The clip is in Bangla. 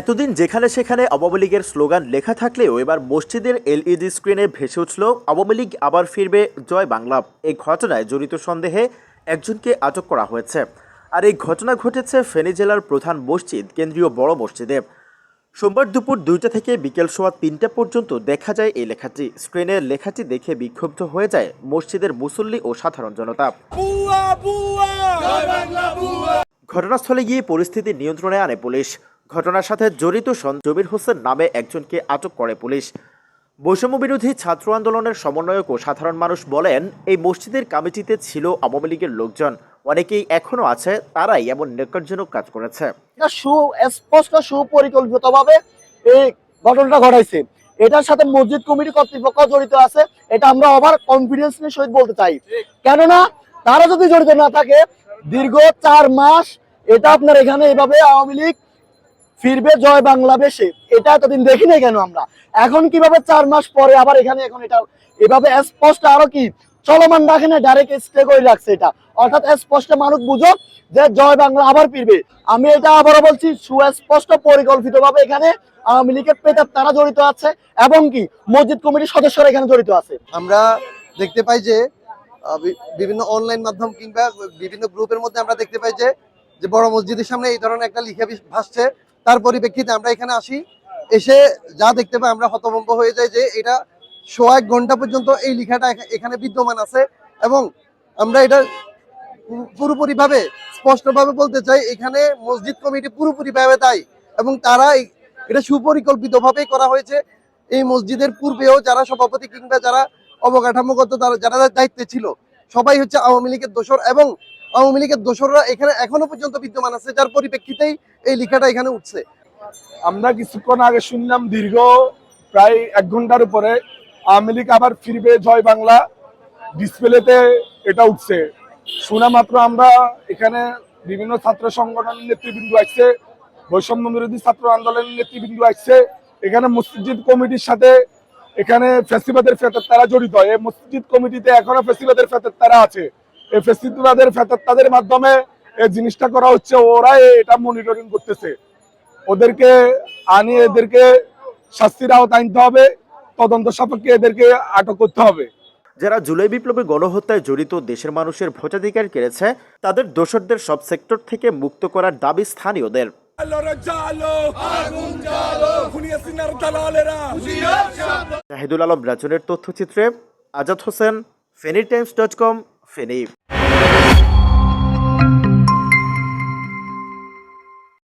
এতদিন যেখানে সেখানে আওয়ামী লীগের স্লোগান লেখা থাকলেও এবার মসজিদের এলইডি স্ক্রিনে ভেসে উঠল আওয়ামী লীগ আবার ফিরবে জয় বাংলা। এই ঘটনায় জড়িত সন্দেহে একজনকে আটক করা হয়েছে। আর এই ঘটনা ঘটেছে ফেনী জেলার প্রধান মসজিদ কেন্দ্রীয় বড় মসজিদে। সোমবার দুপুর দুইটা থেকে বিকেল সোয়া তিনটা পর্যন্ত দেখা যায় এই লেখাটি। স্ক্রিনে লেখাটি দেখে বিক্ষুব্ধ হয়ে যায় মসজিদের মুসল্লি ও সাধারণ জনতা। ঘটনাস্থলে গিয়ে পরিস্থিতি নিয়ন্ত্রণে আনে পুলিশ। ঘটনার সাথে জড়িত সন- জবির হোসেন নামে একজনকে আটক করে পুলিশ। বৈষম্য বিরোধী ছাত্র আন্দোলনের সমন্বয়ক ও সাধারণ মানুষ বলেন, এই মসজিদের কমিটিতে ছিল আওয়ামী লীগের লোকজন। অনেকেই এখনও আছে, তারাই এমন নিকটজনক কাজ করেছে। সুস্পষ্ট সুপরিকল্পিতভাবে এই ঘটনাটা ঘটাইছে। এটার সাথে মসজিদ কমিটি কর্তৃপক্ষ জড়িত আছে, এটা আমরা আবার কনফিডেন্স নিয়ে সহিত বলতে চাই। কেননা, তারা যদি জড়িত না থাকে দীর্ঘ চার মাস এটা আপনার এখানে এভাবে আওয়ামী লীগ ফিরবে জয় বাংলাদেশে। এটা এতদিন দেখি নাই কেন আমরা? এখন কীভাবে চার মাস পরে আবার এখানে এখন এটা এভাবে স্পষ্ট আরও কি চলমান রাখে না ডাইরেক্ট স্টে করে রাখছে এটা? অর্থাৎ স্পষ্ট মানুষ বুঝো যে জয় বাংলা আবার ফিরবে। আমি এটা আবারও বলছি, সুস্পষ্ট পরিকল্পিত ভাবে এখানে আওয়ামী লীগের পেতার তারা জড়িত আছে এবং কি মসজিদ কমিটির সদস্যরা এখানে জড়িত আছে। আমরা দেখতে পাই যে বিভিন্ন অনলাইন মাধ্যম কিংবা বিভিন্ন গ্রুপের মধ্যে আমরা দেখতে পাই যে যে বড় মসজিদের সামনে এই ধরনের একটা লিখা ভাসছে। তার পরিপ্রেক্ষিতে আমরা এখানে আসি। এসে যা দেখতে পাই, আমরা হতভম্ব হয়ে যাই যে, এটা সোয়া এক ঘণ্টা পর্যন্ত এই লেখাটা এখা- এখানে বিদ্যমান আছে এবং আমরা এটা পুরো- পুরোপুরিভাবে স্পষ্টভাবে বলতে চাই, এখানে মসজিদ কমিটি পুরোপুরিভাবে দায়ী এবং তারা এটা সুপরিকল্পিতভাবেই করা হয়েছে। এই মসজিদের পূর্বেও যারা সভাপতি কিংবা যারা অবকাঠামোগত তারা যারা দায়িত্বে ছিল, সবাই হচ্ছে আওয়ামী লীগের দোসর এবং আওয়ামী লীগের দোসররা এখানে এখনও পর্যন্ত বিদ্যমান আছে, যার পরিপ্রেক্ষিতেই এই লেখাটা এখানে উঠছে। আমরা কিছুক্ষণ আগে শুনলাম দীর্ঘ প্রায় এক ঘণ্টার উপরে আওয়ামী লীগ আবার ফিরবে জয় বাংলা, ডিসপ্লেতে এটা উঠছে। শোনা মাত্র আমরা এখানে বিভিন্ন ছাত্র সংগঠনের নেতৃবৃন্দ আসছে, বৈষম্য বিরোধী ছাত্র আন্দোলনের নেতৃবৃন্দ আসছে, এখানে মসজিদ কমিটির সাথে এখানে ফেস্টিভালের ফেতর তারা জড়িত। এই মসজিদ কমিটিতে এখনও ফেস্টিভালের ফেতর তারা আছে। এই ফেস্টিভালের ফেতর তাদের মাধ্যমে এই জিনিসটা করা হচ্ছে, ওরাই এটা মনিটরিং করতেছে। ওদেরকে আনিয়ে এদেরকে শাস্তির আওতায় আনতে হবে, তদন্ত সাপেক্ষে এদেরকে আটক করতে হবে। যারা জুলাই বিপ্লবী গণহত্যায় জড়িত দেশের মানুষের ভোটাধিকার কেড়েছে, তাদের দোষরদের সব সেক্টর থেকে মুক্ত করার দাবি স্থানীয়দের। শাহিদুল আলম রাজনের তথ্যচিত্রে Azad Hossain Feni Times dot com Feni.